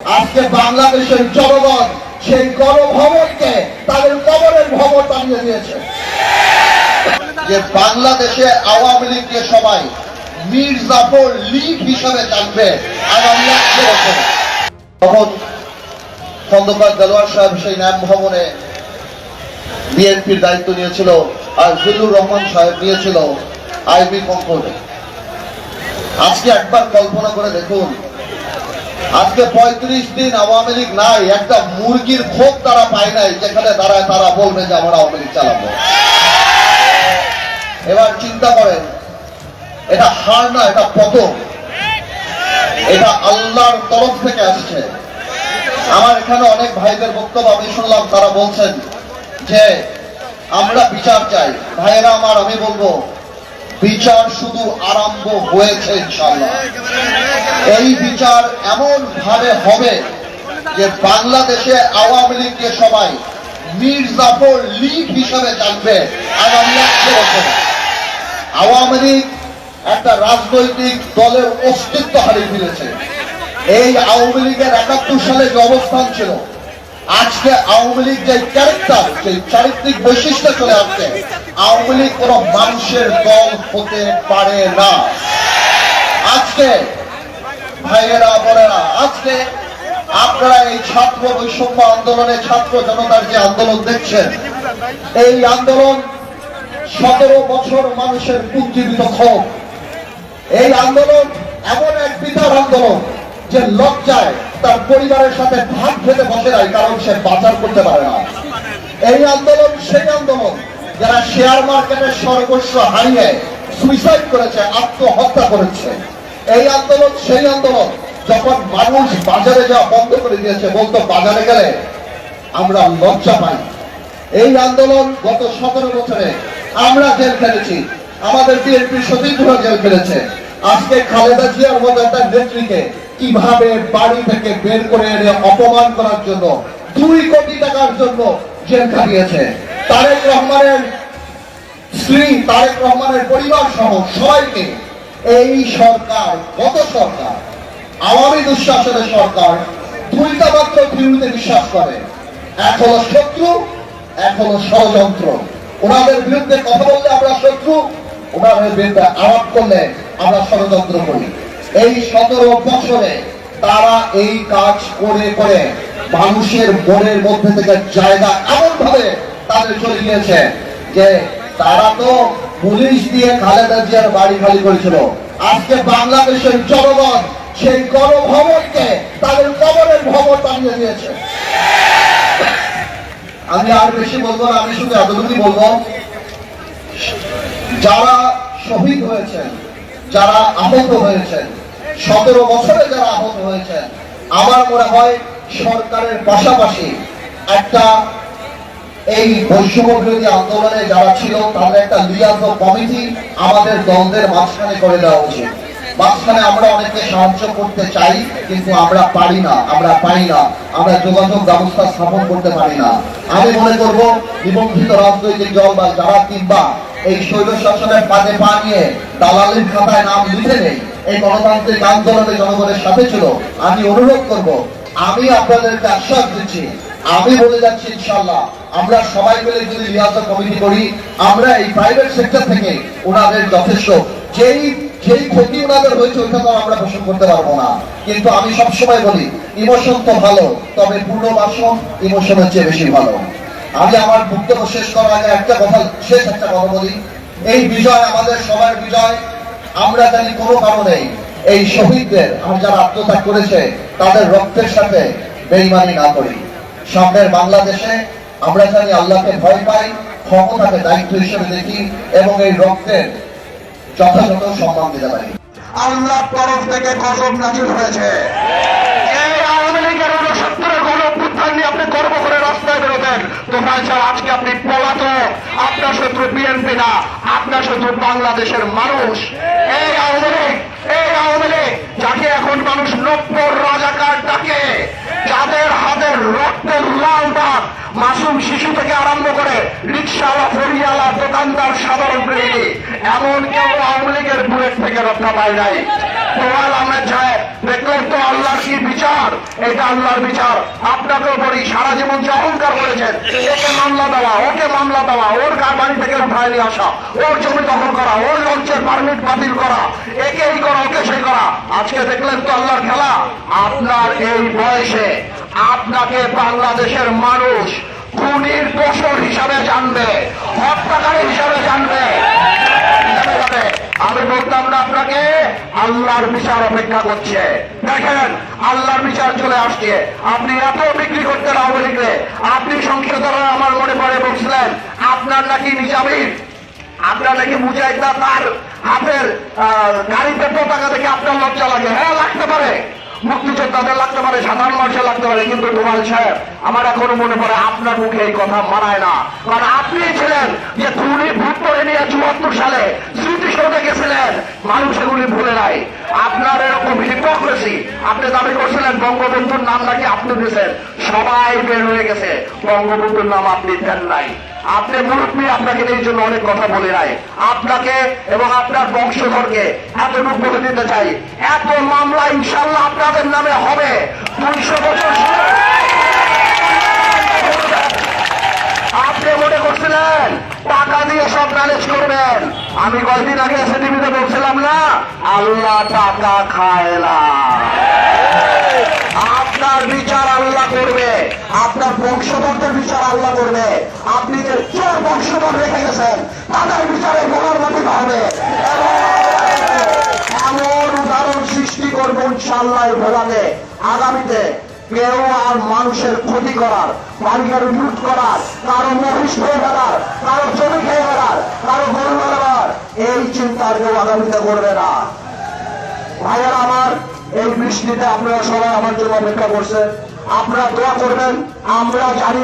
আজকে বাংলাদেশের জনগণ সেই গণভবনকে তাদের কবরের ভবন বানিয়ে দিয়েছে। যে বাংলাদেশে আওয়ামী লীগকে সবাই মীর জাফর লীগ হিসাবে জানবে একশো বছর। তখন খন্দকার দেলোয়ার সাহেব সেই ন্যাম ভবনে বিএনপির দায়িত্ব নিয়েছিল আর জিল্লুর রহমান সাহেব নিয়েছিল আইবি কঙ্কনে আজকে একবার কল্পনা করে দেখুন আজকে পঁয়ত্রিশ দিন আওয়ামী লীগ নাই, একটা মুরগির খোপ তারা পায় নাই, যেখানে দাঁড়ায় তারা বলবে যে আমরা আওয়ামী লীগ চালাবো। এবার চিন্তা করেন, এটা হার না, এটা পতন। এটা আল্লাহর তরফ থেকে আসছে। আমার এখানে অনেক ভাইদের বক্তব্য আমি শুনলাম, তারা বলছেন যে, আমরা বিচার চাই। ভাইয়েরা আমার, আমি বলব বিচার শুধু আরম্ভ হয়েছে ইনশাল্লাহ এই বিচার এমন ভাবে হবে যে বাংলাদেশে আওয়ামী লীগকে সবাই মীর জাফর লীগ হিসাবে জানবে আগামী একশো আওয়ামী লীগ একটা রাজনৈতিক দলের অস্তিত্ব হারিয়ে ফেলেছে। এই আওয়ামী লীগের একাত্তর সালে যে অবস্থান ছিল আজকে আওয়ামী লীগ যে ক্যারেক্টার যে চারিত্রিক বৈশিষ্ট্য চলে আসছে। আওয়ামী লীগ কোন মানুষের দল হতে পারে না। আজকে ভাইয়েরা, বোনেরা, আজকে আপনারা এই ছাত্র বৈষম্য আন্দোলনে, ছাত্র জনতার যে আন্দোলন দেখছেন, এই আন্দোলন সতেরো বছর মানুষের পুঞ্জীবিত ক্ষোভ। এই আন্দোলন এমন এক বিতার আন্দোলন যে লজ্জায় তার পরিবারের সাথে ভাত খেতে বসে নাই, কারণ সে বাজার করতে পারে না। এই আন্দোলন, সেই আন্দোলন যারা শেয়ার মার্কেটের সর্বস্ব হারিয়ে সুইসাইড করেছে, আত্মহত্যা করেছে। এই আন্দোলন, সেই আন্দোলন যখন মানুষ বাজারে যাওয়া বন্ধ করে দিয়েছে, বলতো বাজারে গেলে আমরা লজ্জা পাই। এই আন্দোলন গত সতেরো বছরে আমরা জেল খেলেছি, আমাদের বিএনপির সতীর্থরা জেল খেলেছে। আজকে খালেদা জিয়ার মতো একটা নেত্রীকে কীভাবে বাড়ি থেকে বের করে এনে অপমান করার জন্য দুই কোটি টাকার জন্য জেল খাটিয়েছে? তারেক রহমানের স্ত্রী, তারেক রহমানের পরিবার সহ সবাইকে এই সরকার, গত সরকার, আওয়ামী দুঃশাসনের সরকার দুইটা মাত্র থিওরিতে বিশ্বাস করে। এক হলো শত্রু, এক হলো ষড়যন্ত্র। ওনাদের বিরুদ্ধে কথা বললে আমরা শত্রু, ওনাদের বিরুদ্ধে আলাপ করলে আমরা ষড়যন্ত্র করি। এই সতেরো বছরে তারা এই কাজ করে করে মানুষের মনের মধ্যে থেকে জায়গা এমন ভাবে তাদের চলে গিয়েছে যে তারা তো পুলিশ দিয়ে খালেদা জিয়ার বাড়ি খালি করেছিল। আজকে বাংলাদেশের জনগণ সেই গণভবনকে তাদের কবরের ভবন বানিয়ে দিয়েছে। আমি আর বেশি বলব না, আমি শুধু এতটুকুই বলব, যারা শহীদ হয়েছেন, যারা আহত হয়েছেন সতেরো বছরে যারা আহত হয়েছেন, আমার মনে হয় সরকারের পাশাপাশি একটা এই বৈষম্য আন্দোলনে যারা ছিল, তাদের একটা লিয়াজ কমিটি আমাদের দলদের মাঝখানে করে দেওয়া উচিত। মাঝখানে আমরা অনেকে সাহায্য করতে চাই, কিন্তু আমরা পারি না, আমরা পাই না, আমরা যোগাযোগ ব্যবস্থা স্থাপন করতে পারি না। আমি মনে করব, নিবন্ধিত রাজনৈতিক দল বা যারা কিংবা এই শৈল শাসনের পাশে পা নিয়ে দালালির খাতায় নাম লিখে নেই এই গণতান্ত্রিক আন্দোলনে জনগণের সাথে ছিল। আমি অনুরোধ করব, আমি আপনাদেরকে আশ্বাস দিচ্ছি, আমি বলে যাচ্ছি ইনশাল্লাহ আমরা সবাই মিলে যদি রিয়াজত কমিটি করি, আমরা এই প্রাইভেট সেক্টর থেকে ওনাদের যথেষ্ট। যেই যেই ক্ষতি ওনাদের হয়েছে, ওইটা তো আমরা পোষণ করতে পারব না। কিন্তু আমি সবসময় বলি, ইমোশন তো ভালো, তবে পূর্ণবাসন ইমোশনের চেয়ে বেশি ভালো। আমি আমার বক্তব্য শেষ করার আগে একটা কথা, শেষ একটা কথা বলি। এই বিজয়, আমাদের সবার বিজয় আমরা জানি কোনো কারণে এই শহীদদের আর যারা আত্মত্যাগ করেছে তাদের রক্তের সাথে বেইমানি না করি। সামনের বাংলাদেশে আমরা জানি আল্লাহকে ভয় পাই ক্ষমতাকে দায়িত্ব হিসেবে দেখি এবং এই রক্তের যথাযথ সম্মান দিতে পারি। আল্লাহর তরফ থেকে কসম নাজির হয়েছে। এই আওয়ামী লীগের গণ নিয়ে আপনি গর্ব করে রাস্তায় বেরোবেন। তোমরা ছাড়া আজকে আপনি পলাতক, আপনার শত্রু বিএনপি না, আপনার শত্রু বাংলাদেশের মানুষ। এই আওয়ামী লীগ, এই আওয়ামী লীগ, যাকে এখন মানুষ নব্বর রাজাকার ডাকে, যাদের হাতের রক্তের লাল দাগ মাসুম শিশু থেকে আরম্ভ করে রিক্সাওয়ালা ফেরিয়ালা দোকানদার, সাধারণ প্রেমী এমন কেউ আওয়ামী লীগের বুলেট থেকে রক্ষা পায় নাই। তোয়াল আহমেদ সাহেব দেখলেন তো আল্লাহর কি বিচার? এটা আল্লাহর বিচার। আপনাকেও বলি, সারা জীবন যে অহংকার করেছেন, একে মামলা দেওয়া, ওকে মামলা দেওয়া, ওর কার বাড়ি থেকে উঠায় নিয়ে আসা, ওর জমি দখল করা, ওর লঞ্চের পারমিট বাতিল করা একে এই করা, ওকে সেই করা। আজকে দেখলেন তো আল্লাহর খেলা। আপনার এই বয়সে আপনাকে বাংলাদেশের মানুষ খুনির দোষর হিসাবে জানবে, হত্যাকারী হিসাবে জানবে। আমি বলতাম না আপনাকে, আল্লাহর বিচার অপেক্ষা করছে। দেখেন, আল্লাহর বিচার চলে আসছে। আপনি এত বিক্রি করতেন আওয়ামী লীগরে। আপনি সংসদরা আমার মনে পড়ে বলছিলেন, আপনার নাকি নিজামিন আপনার নাকি মুজাহিদা তার হাতের গাড়িতে পতাকা দেখে আপনার লজ্জা লাগে। হ্যাঁ লাগতে পারে। মুক্তিযোদ্ধাদের লাগতে পারে, সাধারণ মানুষের লাগতে পারে। কিন্তু ডোমাল সাহেব, আমার এখনও মনে পড়ে আপনার মুখে এই কথা মানায় না। কারণ আপনি ছিলেন যে খুনি ভূত করে নিয়ে চুয়াত্তর সালে স্মৃতিসৌধে গেছিলেন, মানুষ এগুলি ভুলে নাই। আপনার এরকম হিপোক্রেসি আপনি দাবি করছিলেন, বঙ্গবন্ধুর নাম নাকি আপনি দিয়েছেন। সবাই বের হয়ে গেছে, বঙ্গবন্ধুর নাম আপনি দেন নাই। আপনি মুরব্বী, আপনাকে এই জন্য অনেক কথা বলে নাই। আপনাকে এবং আপনার বংশধরকে এতটুকু বলে দিতে চাই, এত মামলা ইনশাল্লাহ আপনাদের নামে হবে। দুইশো বছর আপনি মনে করছিলেন, টাকা দিয়ে সব ম্যানেজ করবেন। আমি কয়েকদিন আগে এসে টিভিতে বলছিলাম না? আল্লাহ টাকা খায় না। আপনার বিচার আল্লাহ করবে। আপনার বংশধরদের বিচার আল্লাহ করবে। আপনি যে চোর বংশধর রেখে গেছেন, তাদের বিচারে পুনর্গঠিত হবে। এমন উদাহরণ সৃষ্টি করব ইনশাল্লাহ ভোলাতে আগামীতে কেউ আর মানুষের ক্ষতি করার বাড়িঘর লুট করার, কারও মহিষ খেয়ে ফেলার, কারও জমি খেয়ে ফেলার, কারও গরু ফেলার এই চিন্তা কেউ আগামীতে করবে না। আমার, এই বৃষ্টিতে আপনারা সবাই আমার জন্য অপেক্ষা করছেন। আপনারা দোয়া করবেন, আমরা জানি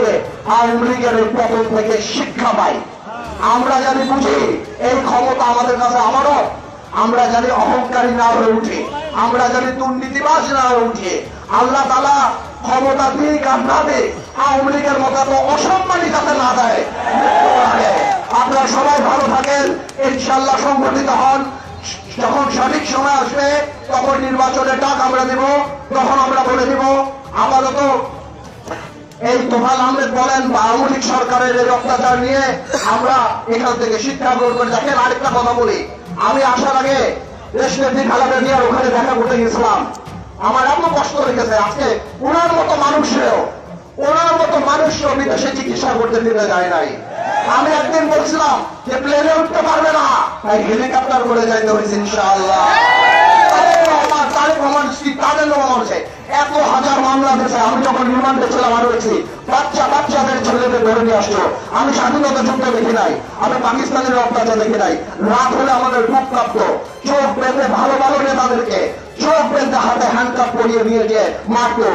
আওয়ামী লীগের এই পতন থেকে শিক্ষা পাই। আমরা জানি বুঝি, এই ক্ষমতা আমাদের কাছে আমারও। আমরা জানি অহংকারী না হয়ে উঠি, আমরা জানি দুর্নীতিবাজ না হয়ে উঠি। আল্লাহ তালা ক্ষমতা দিক আর না দিক আওয়ামী লীগের মতো এত অসম্মানী যাতে না দেয়। আপনারা সবাই ভালো থাকেন ইনশাল্লাহ সংগঠিত হন। যখন সঠিক সময় আসবে, তখন নির্বাচনের ডাক আমরা দিব, তখন আমরা বলে দিব, আপাতত এই তোফাল আহমেদ বলেন, বা আওয়ামী সরকারের এই অত্যাচার নিয়ে আমরা এখান থেকে শিক্ষা গ্রহণ করে দেখেন আরেকটা কথা বলি আমি আসার আগে ওখানে দেখা করতে গেছিলাম আমার এত কষ্ট লেগেছে আজকে। ওনার মতো মানুষেও, ওনার মতো মানুষও বিদেশে চিকিৎসা করতে দিতে যায় নাই। আমি একদিন বলছিলাম যে, প্লেনে উঠতে পারবে না। তাই হেলিকপ্টার করে যাইতে হয়েছে ইনশাআল্লাহ। তাদের এত হাজার মামলা আমি যখন রিমান্ডে ছিলাম বাচ্চা বাচ্চাদের ছেলেদের ধরে নিয়ে আসলো। আমি স্বাধীনতা যুদ্ধ দেখি নাই, আমি পাকিস্তানের অত্যাচার দেখি নাই। রাত হলে আমাদের বুক কাঁপত। চোখ বেঁধে ভালো ভালো নেতাদেরকে, চোখ বেঁধে হাতে হ্যান্ড কাপ পরিয়ে নিয়ে গিয়ে মারতো।